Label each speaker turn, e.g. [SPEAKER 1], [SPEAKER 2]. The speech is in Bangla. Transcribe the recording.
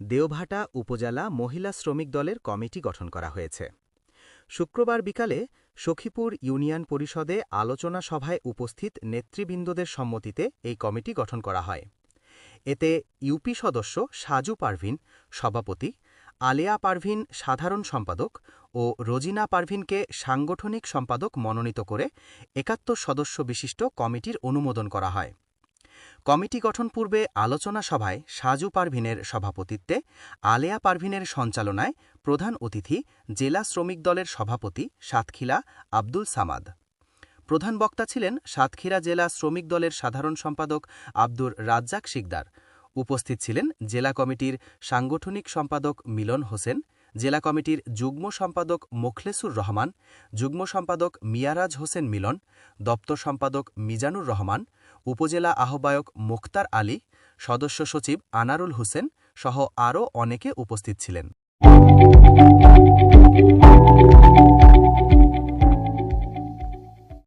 [SPEAKER 1] দেওভাটা উপজেলা মহিলা শ্রমিক দলের কমিটি গঠন করা হয়েছে। শুক্রবার বিকালে সখীপুর ইউনিয়ন পরিষদে আলোচনা সভায় উপস্থিত নেতৃবৃন্দদের সম্মতিতে এই কমিটি গঠন করা হয়। এতে ইউপি সদস্য সাজু পারভিন সভাপতি, আলেয়া পারভিন সাধারণ সম্পাদক ও রোজিনা পারভিনকে সাংগঠনিক সম্পাদক মনোনীত করে একাত্তর সদস্য বিশিষ্ট কমিটির অনুমোদন করা হয়। কমিটি গঠন পূর্বে আলোচনা সভায় সাজু পারভিনের সভাপতিত্বে আলেয়া পারভিনের সঞ্চালনায় প্রধান অতিথি জেলা শ্রমিক দলের সভাপতি সাতক্ষীরা আব্দুল সামাদ। প্রধান বক্তা ছিলেন সাতক্ষীরা জেলা শ্রমিক দলের সাধারণ সম্পাদক আব্দুর রাজ্জাক শিকদার। উপস্থিত ছিলেন জেলা কমিটির সাংগঠনিক সম্পাদক মিলন হোসেন, জেলা কমিটির যুগ্ম সম্পাদক মোখলেসুর রহমান, যুগ্ম সম্পাদক মিয়ারাজ হোসেন মিলন, দপ্তর সম্পাদক মিজানুর রহমান উপজেলা আহ্বায়ক মোখতার আলী সদস্য সচিব আনারুল হোসেন সহ আরও অনেকে উপস্থিত ছিলেন।